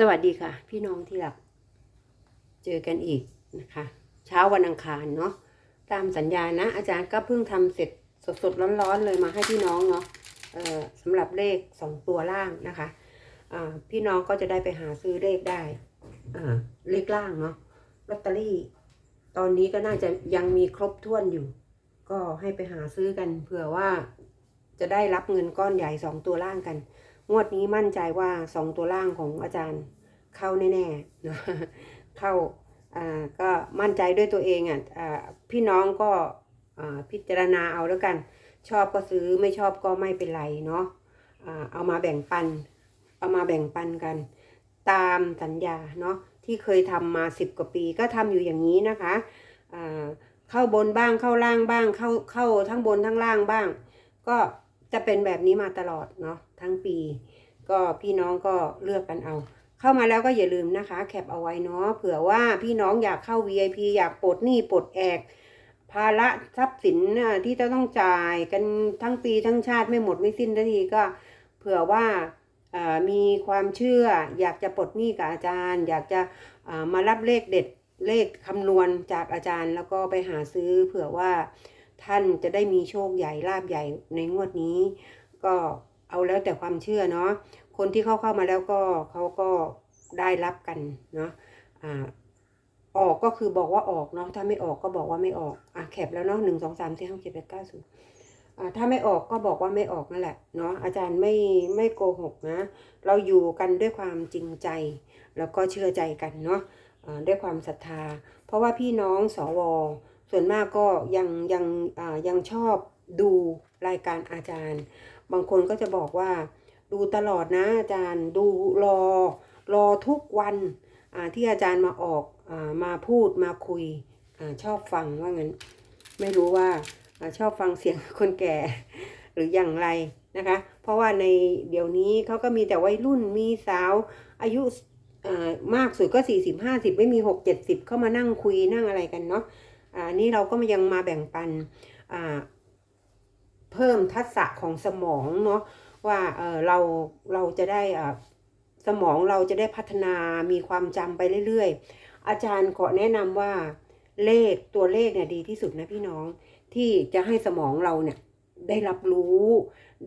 สวัสดีค่ะ พี่น้องที่รัก เจอกันอีกนะคะ เช้าวันอังคารเนาะตามสัญญานะ อาจารย์ก็เพิ่งทำเสร็จสดๆร้อนๆเลยมาให้พี่น้องเนาะเอ่อสำหรับเลขสองตัวล่างนะคะอ่าพี่น้องก็จะได้ไปหาซื้อเลขได้อ่าเลขล่างเนาะลอตเตอรี่ ตอนนี้ก็น่าจะยังมีครบถ้วนอยู่ ก็ให้ไปหาซื้อกันเผื่อว่าจะได้รับเงินก้อนใหญ่สองตัวล่างกัน งวดนี้มั่นใจว่าสองตัวล่างของอาจารย์เข้าแน่ๆเนะเข้าอ่าก็มั่นใจด้วยตัวเองอะอ่าพี่น้องก็อ่าพิจารณาเอาแล้วกัน ชอบก็ซื้อไม่ชอบก็ไม่เป็นไรเนาะอ่าเอามาแบ่งปัน เอามาแบ่งปันกัน ตามสัญญาเนาะที่เคยทำมาสิบกว่าปีก็ทำอยู่อย่างนี้นะคะอ่าเข้าบนบ้างเข้าล่างบ้างเข้าเข้าทั้งบนทั้งล่างบ้าง ก็จะเป็นแบบนี้มาตลอดเนาะ ทั้งปี ก็พี่น้องก็เลือกกันเอา เข้ามาแล้วก็อย่าลืมนะคะ แคปเอาไว้เนาะเผื่อว่าพี่น้องอยากเข้า VIP อยากปลดหนี้ปลดแอกภาระทรัพย์สินที่จะต้องจ่ายกันทั้งปีทั้งชาติไม่หมดไม่สิ้นทันทีก็เผื่อว่ามีความเชื่ออยากจะปลดหนี้กับอาจารย์ อยากจะมารับเลขเด็ดเลขคำนวณจากอาจารย์ แล้วก็ไปหาซื้อ เผื่อว่าท่านจะได้มีโชคใหญ่ลาบใหญ่ในงวดนี้ ก็ เอาแล้วแต่ความเชื่อเนาะคนที่เข้าเข้ามาแล้วก็เขาก็ได้รับกันเนาะอ่าออกก็คือบอกว่าออกเนาะถ้าไม่ออกก็บอกว่าไม่ออกอะแคปแล้วเนาะหนึ่งสองสามสี่ห้าเจ็ดแปดเก้าสิบอ่าถ้าไม่ออกก็บอกว่าไม่ออกนั่นแหละเนาะอาจารย์ไม่ไม่โกหกนะเราอยู่กันด้วยความจริงใจ แล้วก็เชื่อใจกันเนาะอ่าด้วยความศรัทธา เพราะว่าพี่น้องสวส่วนมากก็ยังยังอ่ายังชอบดูรายการอาจารย์ บางคนก็จะบอกว่า ดูตลอดนะอาจารย์ดูรอรอทุกวันที่อาจารย์มาออกอมาพูดมาคุยอชอบฟังว่างั้น ไม่รู้ว่าอชอบฟังเสียงคนแก่หรืออย่างไรนะคะ เพราะว่าในเดี๋ยวนี้เขาก็มีแต่วัยรุ่นมีสาวอายุมากสุดก็สี่สิบห้าสิบไม่มีหกเจ็ดสิบเข้ามานั่งคุยนั่งอะไรกันเนาะอ่านี่เราก็ยังมาแบ่งปันอ เพิ่มทักษะของสมองเนาะว่าเออเราเราจะได้อ่าสมองเราจะได้พัฒนามีความจำไปเรื่อยๆ อาจารย์ขอแนะนำว่าเลขตัวเลขเนี่ยดีที่สุดนะพี่น้องที่จะให้สมองเราเนี่ยได้รับรู้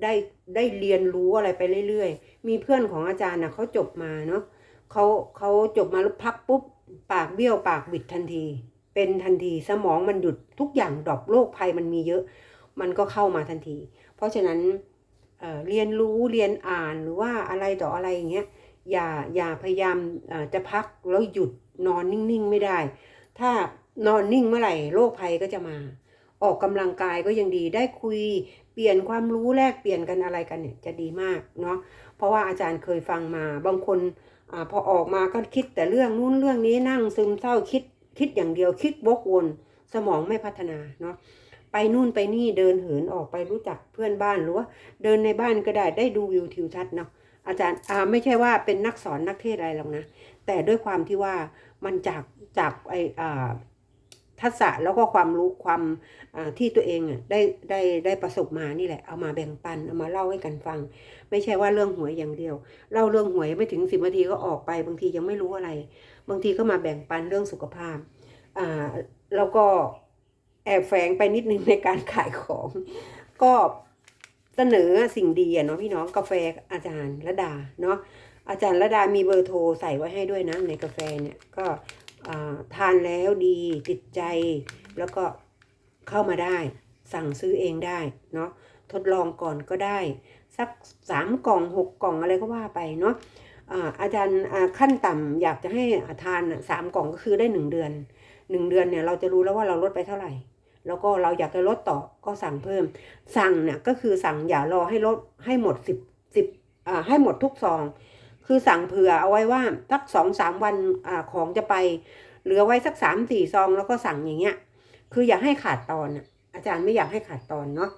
ได้ได้เรียนรู้อะไรไปเรื่อยๆ มีเพื่อนของอาจารย์นะเขาจบมาเนาะเขาเขาจบมาแล้วพักปุ๊บ ปากเบี้ยวปากบิดทันที เป็นทันทีสมองมันหยุดทุกอย่างดรอปโรคภัยมันมีเยอะ มันก็เข้ามาทันที เพราะฉะนั้นเเรียนรู้เรียนอ่านหรือว่าอะไรต่ออะไรอย่างเงี้ยอย่าอย่าพยายามจะพักแล้วหยุดนอนนิ่งๆไม่ได้ ถ้านอนนิ่งเมื่อไหร่โรคภัยก็จะมา ออกกำลังกายก็ยังดีได้คุยเปลี่ยนความรู้แลกเปลี่ยนกันอะไรกันเนี่ยจะดีมากเนาะเพราะว่าอาจารย์เคยฟังมาบางคนอพอออกมาก็คิดแต่เรื่องนู้นเรื่องนี้นั่งซึมเศร้าคิดคิดอย่างเดียวคิดวกวน สมองไม่พัฒนาเนาะ ไปนู่นไปนี่เดินเหินออกไปรู้จักเพื่อนบ้านหรือว่าเดินในบ้านก็ได้ได้ดูวิวทิวทัศน์เนาะอาจารย์อ่าไม่ใช่ว่าเป็นนักสอนนักเทศอะไรหรอกนะ แต่ด้วยความที่ว่ามันจากจากไออ่าทักษะแล้วก็ความรู้ความอ่าที่ตัวเองอะได้ได้ได้ประสบมานี่แหละ เอามาแบ่งปันเอามาเล่าให้กันฟัง ไม่ใช่ว่าเรื่องหวยอย่างเดียวเล่าเรื่องหวยไม่ถึงสิบนาทีก็ออกไป บางทียังไม่รู้อะไร บางทีก็มาแบ่งปันเรื่องสุขภาพอ่าแล้วก็ แอบแฝงไปนิดนึงในการขายของ ก็เสนอสิ่งดีอะเนาะพี่น้องกาแฟอาจารย์ระดาเนาะอาจารย์ระดามีเบอร์โทรใส่ไว้ให้ด้วยนะในกาแฟเนี่ยก็อ่าทานแล้วดีติดใจแล้วก็เข้ามาได้ สั่งซื้อเองได้เนาะทดลองก่อนก็ได้ สักสามกล่องหกกล่องอะไรก็ว่าไปเนาะอาจารย์ขั้นต่ำอยากจะให้ทานสามกล่องก็คือได้หนึ่งเดือน หนึ่งเดือนเนี่ยเราจะรู้แล้วว่าเราลดไปเท่าไหร่ แล้วก็เราอยากจะลดต่อก็สั่งเพิ่ม สั่งเนี่ยก็คือสั่งอย่ารอให้ลดให้หมดสิบสิบอ่าให้หมดทุกซอง คือสั่งเผื่อเอาไว้ว่าสักสองสามวันอ่าของจะไป เหลือไว้สักสามสี่ซองแล้วก็สั่งอย่างเงี้ย คืออย่าให้ขาดตอนน่ะอาจารย์ไม่อยากให้ขาดตอนเนาะ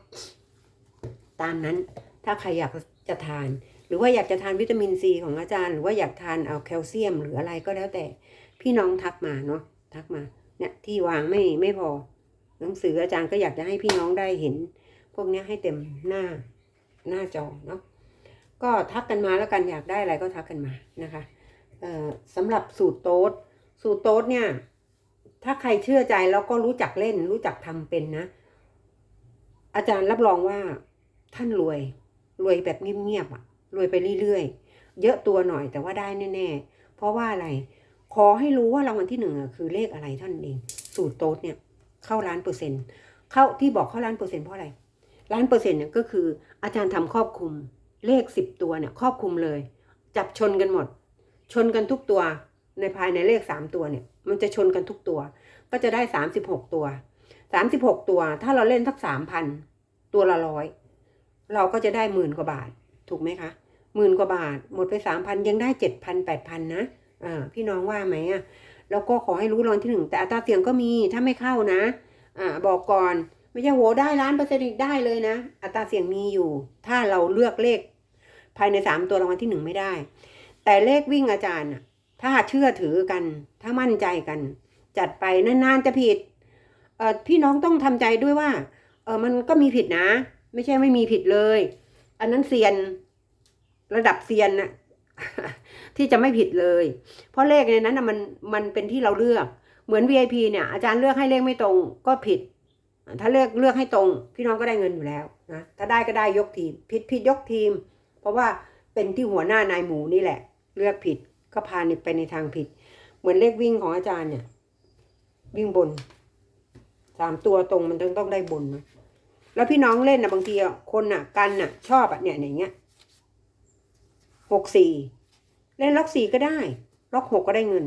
ตามนั้นถ้าใครอยากจะทาน หรือว่าอยากจะทานวิตามินซีของอาจารย์ หรือว่าอยากทานเอาแคลเซียม หรืออะไรก็แล้วแต่ พี่น้องทักมาเนาะทักมา เนี่ยที่วางไม่ไม่พอ หนังสืออาจารย์ก็อยากจะให้พี่น้องได้เห็น พวกนี้ให้เต็มหน้าหน้าจอเนาะก็ทักกันมาแล้วกันอยากได้อะไรก็ทักกันมานะคะเอ่อสำหรับสูตรโต๊ดสูตรโต๊ดเนี่ย ถ้าใครเชื่อใจแล้วก็รู้จักเล่น รู้จักทำเป็นนะ อาจารย์รับรองว่าท่านรวย รวยแบบเงียบๆอะรวยไปเรื่อยๆ เยอะตัวหน่อยแต่ว่าได้แน่ๆ เพราะว่าอะไร ขอให้รู้ว่ารางวัลที่หนึ่งอะคือเลขอะไรเท่านั้นเอง สูตรโต๊ดเนี่ยเข้าล้านเปอร์เซ็นต์เข้าที่บอกเข้าล้านเปอร์เซ็นต์เพราะอะไรล้านเปอร์เซ็นต์เนี่ยก็คืออาจารย์ทำครอบคลุมเลขสิบตัวเนี่ยครอบคลุมเลย จับชนกันหมด ชนกันทุกตัวในภายในเลขสามตัวเนี่ย มันจะชนกันทุกตัว ก็จะได้สามสิบหกตัวสามสิบหกตัว ถ้าเราเล่นสักสามพันตัวละร้อยเราก็จะได้หมื่นกว่าบาท ถูกไหมคะหมื่นกว่าบาท หมดไปสามพันยังได้เจ็ดพันแปดพันนะ อ่าพี่น้องว่าไหมอะแล้วก็ขอให้รู้รางวัลที่หนึ่งแต่อัตราเสี่ยงก็มีถ้าไม่เข้านะ อ่าบอกก่อนไม่ใช่โหได้ล้านเปอร์เซ็นต์อีกได้เลยนะ อัตราเสี่ยงมีอยู่ ถ้าเราเลือกเลข ภายในสามตัวรางวัลที่หนึ่งไม่ได้ แต่เลขวิ่งอาจารย์น่ะถ้าเชื่อถือกัน ถ้ามั่นใจกัน จัดไปนานๆจะผิดเออพี่น้องต้องทำใจด้วยว่า เออมันก็มีผิดนะ ไม่ใช่ไม่มีผิดเลย อันนั้นเซียน ระดับเซียนน่ะ ที่จะไม่ผิดเลย เพราะเลขในนั้นน่ะมันมันเป็นที่เราเลือก เหมือน VIP เนี่ยอาจารย์เลือกให้เลขไม่ตรงก็ผิด ถ้าเลือกเลือกให้ตรง พี่น้องก็ได้เงินอยู่แล้วนะถ้าได้ก็ได้ยกทีม ผิดผิดยกทีม เพราะว่าเป็นที่หัวหน้านายหมูนี่แหละ เลือกผิดก็พาไปในทางผิด เหมือนเลขวิ่งของอาจารย์เนี่ย วิ่งบนสามตัวตรงมันต้องต้องได้บนนะแล้วพี่น้องเล่นนะบางทีอะคนน่ะ กันน่ะ ชอบอะเนี่ยอย่างเงี้ยหกสี่ เล่นล็อกสี่ก็ได้ ล็อกหกก็ได้เงิน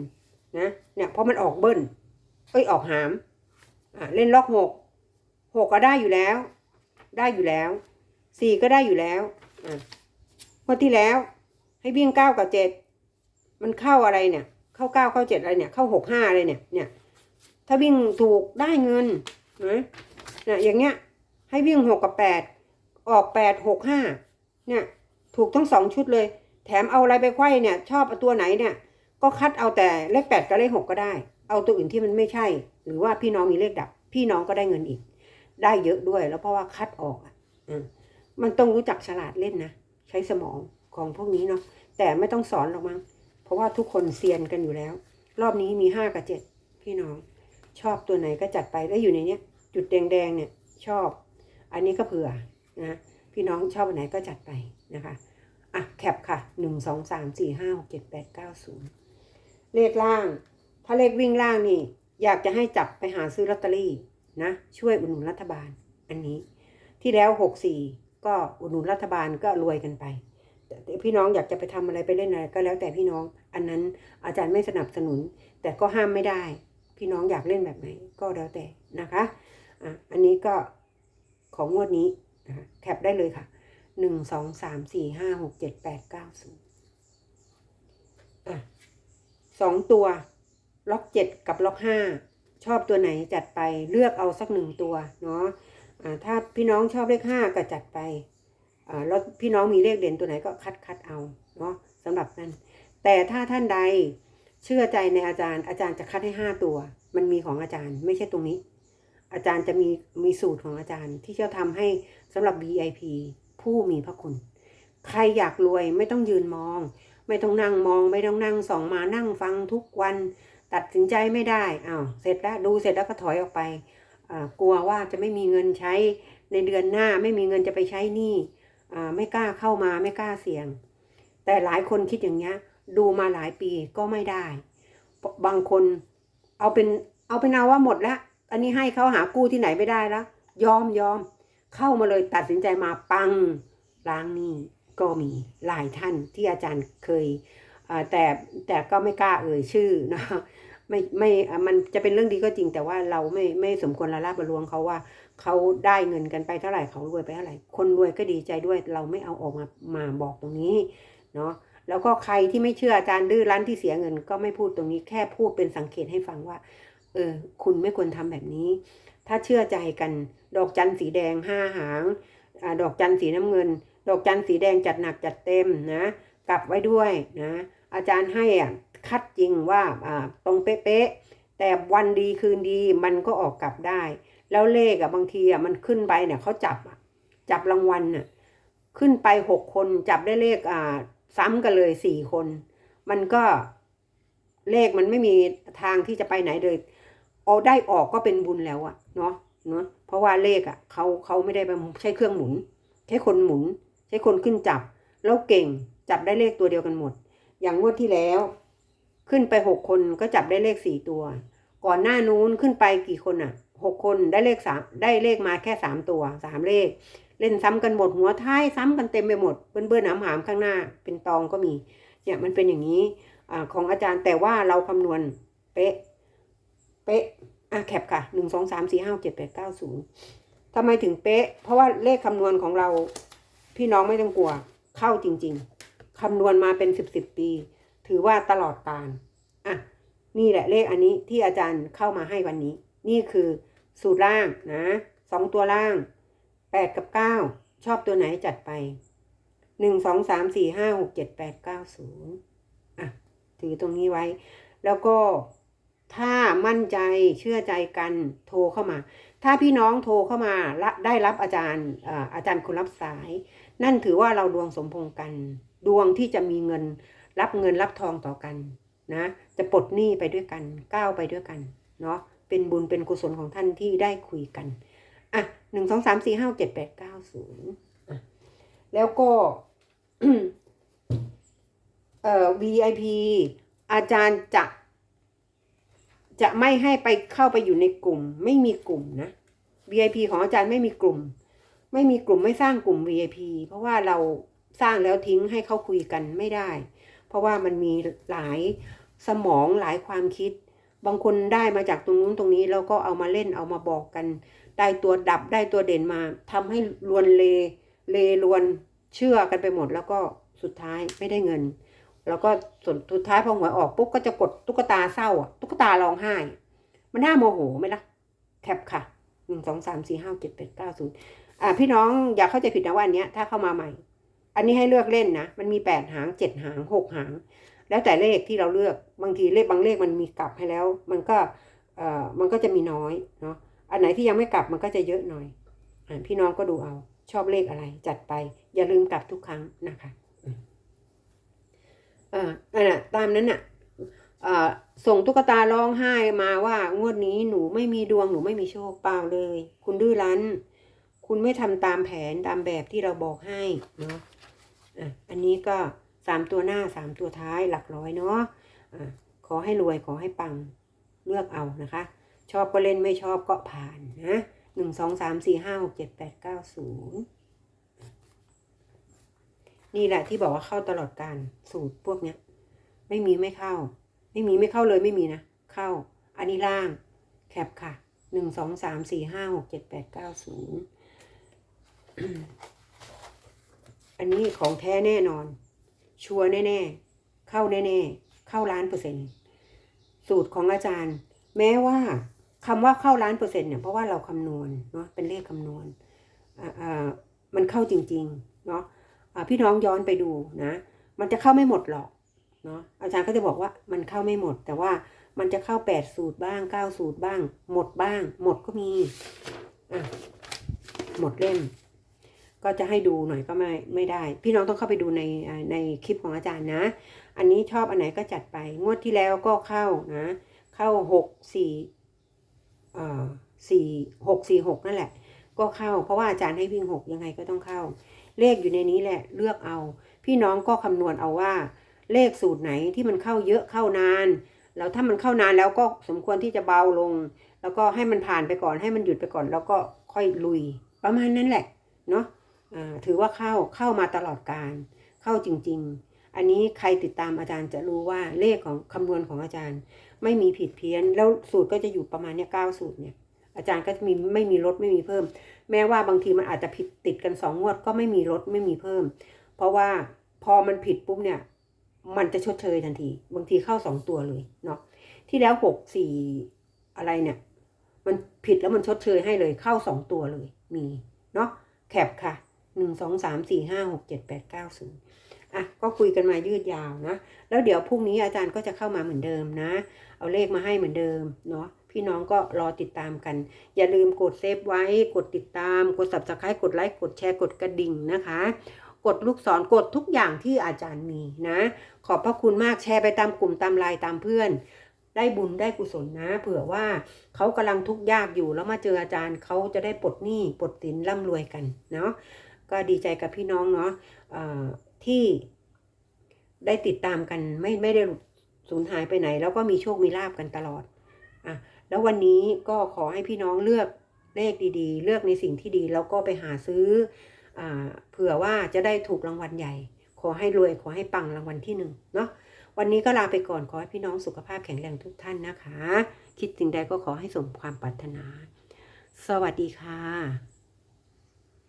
นะเนี่ยเพราะมันออกเบิ้ลเอ้ยออกหามอ่าเล่นล็อกหกหกก็ได้อยู่แล้ว ได้อยู่แล้วสี่ก็ได้อยู่แล้วอ่าเมื่อที่แล้วให้วิ่งเก้ากับเจ็ดมันเข้าอะไรเนี่ย เข้าเก้าเข้าเจ็ดอะไรเนี่ย เข้าหกห้าอะไรเนี่ยเนี่ย ถ้าวิ่งถูกได้เงินนะเนี่ยอย่างเงี้ย ให้วิ่งหกกับแปดออกแปดหกห้าเนี่ย ถูกทั้งสองชุดเลย แถมเอาอะไรไปไขว้เนี่ย ชอบเอาตัวไหนเนี่ย ก็คัดเอาแต่เลขแปดกับเลขหกก็ได้ เอาตัวอื่นที่มันไม่ใช่ หรือว่าพี่น้องมีเลขดับ พี่น้องก็ได้เงินอีก ได้เยอะด้วย แล้วเพราะว่าคัดออกอะมมันต้องรู้จักฉลาดเล่นนะ ใช้สมองของพวกนี้เนาะแต่ไม่ต้องสอนหรอกมั้งเพราะว่าทุกคนเซียนกันอยู่แล้ว รอบนี้มีห้ากับเจ็ดพี่น้อง ชอบตัวไหนก็จัดไปแล้วอยู่ในเนี้ย จุดแดงๆเนี่ย ชอบ อันนี้ก็เผื่อนะพี่น้องชอบอันไหนก็จัดไปนะคะ อะแคปค่ะหนึ่งสองสามสี่ห้าหกเจ็ดแปดเก้าศูนย์เลขล่าง ถ้าเลขวิ่งล่างนี่ อยากจะให้จับไปหาซื้อลอตเตอรี่นะ ช่วยอุดหนุนรัฐบาล อันนี้ ที่แล้วหกสี่ก็อุดหนุนรัฐบาลก็รวยกันไปแต่พี่น้องอยากจะไปทำอะไรไปเล่นอะไรก็แล้วแต่พี่น้อง อันนั้นอาจารย์ไม่สนับสนุน แต่ก็ห้ามไม่ได้ พี่น้องอยากเล่นแบบไหนก็แล้วแต่นะคะอะอันนี้ก็ของงวดนี้นะคะแคปได้เลยค่ะ หนึ่งสองสามสี่ห้าหกเจ็ดแปดเก้าศูนย์อะสองตัวล็อกเจ็ดกับล็อกห้าชอบตัวไหนจัดไปเลือกเอาสักหนึ่งตัวเนาะอ่าถ้าพี่น้องชอบเลขห้าก็จัดไปอ่าแล้วพี่น้องมีเลขเด่นตัวไหนก็คัดคัดเอาเนาะสำหรับนั้น แต่ถ้าท่านใดเชื่อใจในอาจารย์ อาจารย์จะคัดให้ห้าตัว มันมีของอาจารย์ไม่ใช่ตรงนี้ อาจารย์จะมีมีสูตรของอาจารย์ที่จะทำให้สำหรับ VIP ผู้มีพระคุณ ใครอยากรวยไม่ต้องยืนมอง ไม่ต้องนั่งมอง ไม่ต้องนั่งส่องมานั่งฟังทุกวัน ตัดสินใจไม่ได้อ้าวเสร็จแล้วดูเสร็จแล้วก็ถอยออกไปกลัวว่าจะไม่มีเงินใช้ในเดือนหน้าไม่มีเงินจะไปใช้หนี้ไม่กล้าเข้ามาไม่กล้าเสี่ยง แต่หลายคนคิดอย่างเงี้ยดูมาหลายปีก็ไม่ได้ บางคนเอาเป็นเอาเป็นเอาว่าหมดแล้วอันนี้ให้เขาหากู้ที่ไหนไม่ได้แล้วยอมยอม เข้ามาเลยตัดสินใจมาปังล้างหนี้ก็มีหลายท่านที่อาจารย์เคยแต่แต่ก็ไม่กล้าเอ่ยชื่อนะไม่ไม่มันจะเป็นเรื่องดีก็จริง แต่ว่าเราไม่ไม่สมควรละลาบละลวงเขาว่าเขาได้เงินกันไปเท่าไหร่เขารวยไปเท่าไหร่ คนรวยก็ดีใจด้วยเราไม่เอาออกมามาบอกตรงนี้เนาะแล้วก็ใครที่ไม่เชื่ออาจารย์ดื้อรั้นที่เสียเงิน ก็ไม่พูดตรงนี้แค่พูดเป็นสังเกตให้ฟังว่าเออคุณไม่ควรทำแบบนี้ ถ้าเชื่อใจกัน ดอกจันสีแดงห้าหางอดอกจันสีน้ำเงิน ดอกจันสีแดงจัดหนักจัดเต็มนะ กลับไว้ด้วยนะ อาจารย์ให้อะคัดจริงว่าอ่าตรงเป๊ะๆแต่วันดีคืนดีมันก็ออกกลับได้ แล้วเลขอะบางทีอะมันขึ้นไปเนี่ยเขาจับอะจับรางวัลน่ะขึ้นไปหกคนจับได้เลขอ่าซ้ำกันเลยสี่คน มันก็เลขมันไม่มีทางที่จะไปไหนเลยเอาได้ออกก็เป็นบุญแล้วอะ เนาะเนาะเพราะว่าเลขอะเขาเขาไม่ได้ไปใช้เครื่องหมุน ใช้คนหมุน ใช้คนขึ้นจับ แล้วเก่งจับได้เลขตัวเดียวกันหมด อย่างงวดที่แล้ว ขึ้นไปหกคนก็จับได้เลขสี่ตัว ก่อนหน้านู้นขึ้นไปกี่คนอะหกคนได้เลขสามได้เลขมาแค่สามตัวสามเลข เล่นซ้ำกันหมดหัวท้ายซ้ำกันเต็มไปหมดเบิ้ลเบิ้ลหามหามข้างหน้า เป็นตองก็มี เนี่ยมันเป็นอย่างนี้อของอาจารย์แต่ว่าเราคำนวณเป๊ะ เป๊ะ อะแคปค่ะหนึ่งสองสามสี่ห้าเจ็ดแปดเก้าศูนย์ทำไมถึงเป๊ะ เพราะว่าเลขคำนวณของเรา พี่น้องไม่ต้องกลัว เข้าจริง ๆคำนวณมาเป็นสิบสิบปี ถือว่าตลอดการอะนี่แหละเลขอันนี้ที่อาจารย์เข้ามาให้วันนี้ นี่คือสูตรล่างนะสองตัวล่างแปดกับเก้าชอบตัวไหนจัดไปหนึ่งสองสามสี่ห้าหกเจ็ดแปดเก้าศูนย์อะถือตรงนี้ไว้ แล้วก็ ถ้ามั่นใจเชื่อใจกันโทรเข้ามา ถ้าพี่น้องโทรเข้ามาได้รับอาจารย์อาจารย์คนรับสาย นั่นถือว่าเราดวงสมพงกัน ดวงที่จะมีเงินรับเงินรับทองต่อกันนะ จะปลดหนี้ไปด้วยกันก้าวไปด้วยกันเนาะเป็นบุญเป็นกุศลของท่านที่ได้คุยกันอะหนึ่งสองสามสี่ห้าเจ็ดแปดเก้าศูนย์อะแล้วก็เอ่อ VIP อาจารย์จะ จะไม่ให้ไปเข้าไปอยู่ในกลุ่ม ไม่มีกลุ่มนะ VIP ของอาจารย์ไม่มีกลุ่ม ไม่มีกลุ่มไม่สร้างกลุ่ม VIP เพราะว่าเราสร้างแล้วทิ้งให้เขาคุยกันไม่ได้ เพราะว่ามันมีหลายสมองหลายความคิด บางคนได้มาจากตรงนู้นตรงนี้แล้วก็เอามาเล่นเอามาบอกกัน ได้ตัวดับได้ตัวเด่นมาทำให้ลวนเลเลลวนเชื่อกันไปหมดแล้วก็สุดท้ายไม่ได้เงิน แล้วก็ส่วนสุดท้ายพอหวยออกปุ๊บก็จะกดตุ๊กตาเศร้าอะตุ๊กตาร้องไห้ มันน่าโมโหไหมล่ะแคปค่ะหนึ่งสองสามสี่ห้าเจ็ดแปดเก้าศูนย์อ่าพี่น้องอย่าเข้าใจผิดนะว่าอันเนี้ยถ้าเข้ามาใหม่ อันนี้ให้เลือกเล่นนะ มันมีแปดหางเจ็ดหางหกหาง แล้วแต่เลขที่เราเลือกบางทีเลขบางเลขมันมีกลับให้แล้ว มันก็เอ่อมันก็จะมีน้อยเนาะอันไหนที่ยังไม่กลับมันก็จะเยอะหน่อยอพี่น้องก็ดูเอาชอบเลขอะไรจัดไป อย่าลืมกลับทุกครั้งนะคะ อ่าอันน่ะตามนั้นน่ะอ่าส่งตุ๊กตาร้องไห้มาว่างวดนี้หนูไม่มีดวงหนูไม่มีโชคเปล่าเลย คุณดื้อรั้น คุณไม่ทำตามแผนตามแบบที่เราบอกให้เนาะอะอันนี้ก็สามตัวหน้าสามตัวท้ายหลักร้อยเนาะอะขอให้รวยขอให้ปังเลือกเอานะคะ ชอบก็เล่นไม่ชอบก็ผ่านนะหนึ่งสองสามสี่ห้าหกเจ็ดแปดเก้าศูนย์ นี่แหละที่บอกว่าเข้าตลอดการสูตรพวกเนี้ย ไม่มีไม่เข้า ไม่มีไม่เข้าเลยไม่มีนะ เข้า อันนี้ล่าง แคปค่ะหนึ่งสองสามสี่ห้าหกเจ็ดแปดเก้าศูนย์อันนี้ของแท้แน่นอน ชัวร์แน่ ๆ เข้าแน่ ๆ เข้าล้านเปอร์เซ็นต์สูตรของอาจารย์ แม้ว่าคำว่าเข้าล้านเปอร์เซ็นต์เนี่ยเพราะว่าเราคำนวณเนาะเป็นเลขคำนวณอ่าอ่ามันเข้าจริง ๆ เนาะ พี่น้องย้อนไปดูนะ มันจะเข้าไม่หมดหรอกเนาะอาจารย์ก็จะบอกว่ามันเข้าไม่หมด แต่ว่ามันจะเข้าแปดสูตรบ้างเก้าสูตรบ้าง หมดบ้าง หมดก็มีอะหมดเล่ม ก็จะให้ดูหน่อยก็ไม่ไม่ได้ พี่น้องต้องเข้าไปดูในในคลิปของอาจารย์นะ อันนี้ชอบอันไหนก็จัดไป งวดที่แล้วก็เข้านะ เข้าหกสี่เอ่อสี่หกสี่หกนั่นแหละ ก็เข้า เพราะว่าอาจารย์ให้วิ่งหกยังไงก็ต้องเข้า เลขอยู่ในนี้แหละเลือกเอา พี่น้องก็คำนวณเอาว่า เลขสูตรไหนที่มันเข้าเยอะเข้านาน แล้วถ้ามันเข้านานแล้วก็สมควรที่จะเบาลง แล้วก็ให้มันผ่านไปก่อนให้มันหยุดไปก่อน แล้วก็ค่อยลุย ประมาณนั้นแหละเนาะถือว่าเข้าเข้ามาตลอดการ เข้าจริง ๆ อันนี้ใครติดตามอาจารย์จะรู้ว่าเลขของคำนวณของอาจารย์ ไม่มีผิดเพี้ยนแล้วสูตรก็จะอยู่ประมาณเนี้ยเก้าสูตรเนี่ย อาจารย์ก็จะมีไม่มีลดไม่มีเพิ่ม แม้ว่าบางทีมันอาจจะผิดติดกันสองงวดก็ไม่มีลดไม่มีเพิ่ม เพราะว่าพอมันผิดปุ๊บเนี่ย มันจะชดเชยทันที บางทีเข้าสองตัวเลยเนาะที่แล้วหกสี่อะไรเนี่ย มันผิดแล้วมันชดเชยให้เลยเข้าสองตัวเลยมีเนาะแคปค่ะหนึ่งสองสามสี่ห้าหกเจ็ดแปดเก้าศูนย์อะก็คุยกันมายืดยาวนะ แล้วเดี๋ยวพรุ่งนี้อาจารย์ก็จะเข้ามาเหมือนเดิมนะ เอาเลขมาให้เหมือนเดิมเนาะ พี่น้องก็รอติดตามกัน อย่าลืมกดเซฟไว้ กดติดตาม กด subscribe กดไลค์ กดแชร์ กดกระดิ่งนะคะ กดลูกศร กดทุกอย่างที่อาจารย์มีนะ ขอบพระคุณมากแชร์ไปตามกลุ่มตามไลน์ตามเพื่อน ได้บุญได้กุศลนะ เผื่อว่าเขากำลังทุกข์ยากอยู่แล้วมาเจออาจารย์เขาจะได้ปลดหนี้ปลดสินร่ำรวยกันเนาะ ก็ดีใจกับพี่น้องเนาะที่ได้ติดตามกันไม่ไม่ได้สูญหายไปไหน แล้วก็มีโชคมีลาบกันตลอดอะ แล้ววันนี้ก็ขอให้พี่น้องเลือกเลขดีๆ เลือกในสิ่งที่ดี แล้วก็ไปหาซื้ออเผื่อว่าจะได้ถูกรางวัลใหญ่ ขอให้รวยขอให้ปังรางวัลที่หนึ่งเนาะวันนี้ก็ลาไปก่อนขอให้พี่น้องสุขภาพแข็งแรงทุกท่านนะคะ คิดสิ่งใดก็ขอให้สมความปรารถนา สวัสดีค่ะ